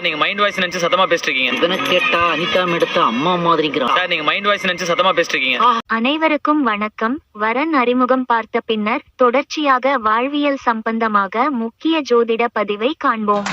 Sir நீங்க mind voice நினைச்சு சத்தமா பேசிட்டு இருக்கீங்க இவனை கேட்டா அனிதா எடுத்த அம்மா மாதிரிங்கிறான். சார் நீங்க மைண்ட் வாய்ஸ் நினைச்சு சத்தமா பேசிட்டு இருக்கீங்க அனைவருக்கும் வணக்கம். வரன் அறிமுகம் பார்த்த பின்னர் தொடர்ச்சியாக வாழ்வியல் சம்பந்தமாக முக்கிய ஜோதிட பதிவை காண்போம்.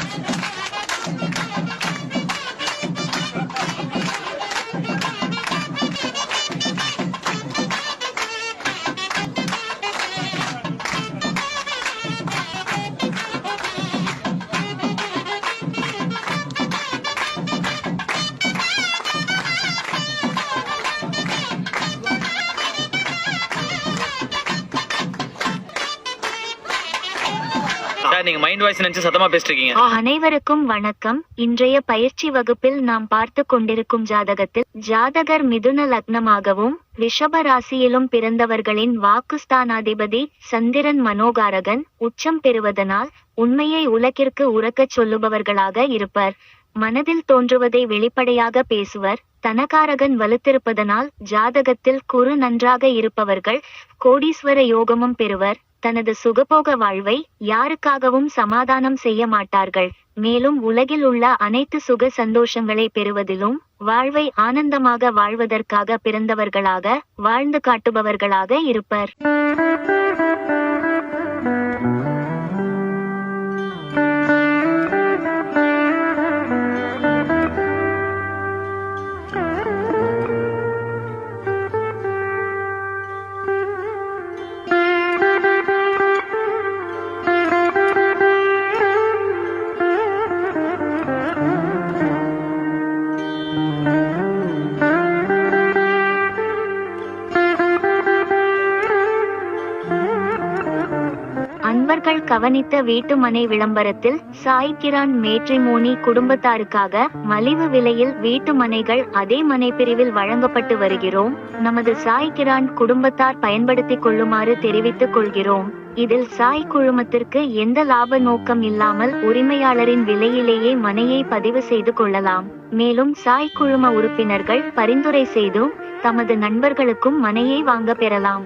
சார் நீங்க மைண்ட் வாய்ஸ் நினைச்சு சத்தமா பேசிருக்கீங்க அனைவருக்கும் வணக்கம். இன்றைய பயிற்சி வகுப்பில் நாம் பார்த்து கொண்டிருக்கும் ஜாதகத்தில் ஜாதகர் மிதுன லக்னமாகவும் ரிஷப ராசியிலும் பிறந்தவர்களின் வாக்குஸ்தானாதிபதி சந்திரன் மனோகாரகன் உச்சம் பெறுவதனால் உண்மையை உலகிற்கு உறக்கச் சொல்லுபவர்களாக இருப்பர். மனதில் தோன்றுவதை வெளிப்படையாக பேசுவர். தனகாரகன் வலுத்திருப்பதனால் ஜாதகத்தில் குறு நன்றாக இருப்பவர்கள் கோடீஸ்வர யோகமும் பெறுவர். தனது சுகபோக வாழ்வை யாருக்காகவும் சமாதானம் செய்ய மாட்டார்கள். மேலும் உலகில் உள்ள அனைத்து சுக சந்தோஷங்களை பெறுவதிலும் வாழ்வை ஆனந்தமாக வாழ்வதற்காக பிறந்தவர்களாக வாழ்ந்து காட்டுபவர்களாக இருப்பர். அன்பர்கள் கவனித்த வீட்டுமனை விளம்பரத்தில் சாய் கிரான் மேட்ரிமோனி குடும்பத்தாருக்காக மலிவு விலையில் வீட்டு மனைகள் அதே மனை பிரிவில் வழங்கப்பட்டு வருகிறோம். நமது சாய் கிரான் குடும்பத்தார் பயன்படுத்திக் கொள்ளுமாறு தெரிவித்துக் கொள்கிறோம். இதில் சாய் குழுமத்திற்கு எந்த லாப நோக்கம் இல்லாமல் உரிமையாளரின் விலையிலேயே மனையை பதிவு செய்து கொள்ளலாம். மேலும் சாய் குழும உறுப்பினர்கள் பரிந்துரை செய்தும் தமது நண்பர்களுக்கும் மனையை வாங்க பெறலாம்.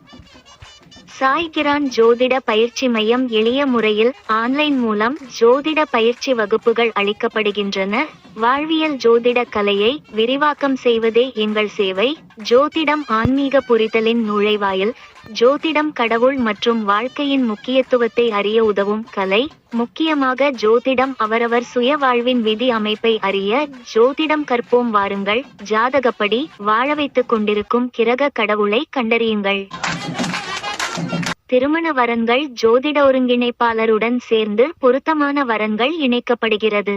சாய் கிரான் ஜோதிட பயிற்சி மையம் எளிய முறையில் ஆன்லைன் மூலம் ஜோதிட பயிற்சி வகுப்புகள் அளிக்கப்படுகின்றன. வாழ்வியல் ஜோதிட கலையை விரிவாக்கம் செய்வதே எங்கள் சேவை. ஜோதிடம் ஆன்மீக புரிதலின் நுழைவாயில் ஜோதிடம் கடவுள் மற்றும் வாழ்க்கையின் முக்கியத்துவத்தை அறிய உதவும் கலை. முக்கியமாக ஜோதிடம் அவரவர் சுய வாழ்வின் விதி அமைப்பை அறிய ஜோதிடம் கற்போம் வாருங்கள். ஜாதகப்படி வாழ வைத்துக் கொண்டிருக்கும் கிரக கடவுளை கண்டறியுங்கள். திருமண வரன்கள் ஜோதிட ஒருங்கிணைப்பாளருடன் சேர்ந்து பொருத்தமான வரன்கள் இணைக்கப்படுகிறது.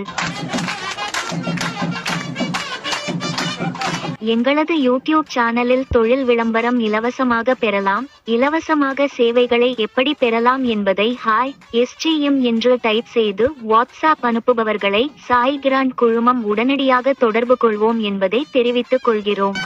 எங்களது யூடியூப் சேனலில் தொழில் விளம்பரம் இலவசமாக பெறலாம். இலவசமாக சேவைகளை எப்படி பெறலாம் என்பதை ஹாய் எஸ்டிஎம் என்று டைப் செய்து வாட்ஸ்அப் அனுப்புபவர்களை சாய் கிராண்ட் குழுமம் உடனடியாக தொடர்பு கொள்வோம் என்பதை தெரிவித்துக் கொள்கிறோம்.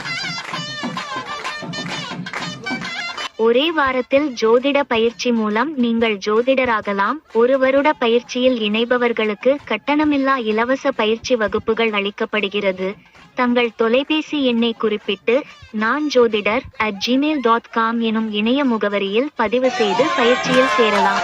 ஒரே வாரத்தில் ஜோதிட பயிற்சி மூலம் நீங்கள் ஜோதிடராகலாம். ஒரு வருட பயிற்சியில் இணைபவர்களுக்கு கட்டணமில்லா இலவச பயிற்சி வகுப்புகள் அளிக்கப்படுகிறது. தங்கள் தொலைபேசி எண்ணை குறிப்பிட்டு நான் ஜோதிடர் அட் ஜிமெயில் டாட் காம் எனும் இணைய முகவரியில் பதிவு செய்து பயிற்சியில் சேரலாம்.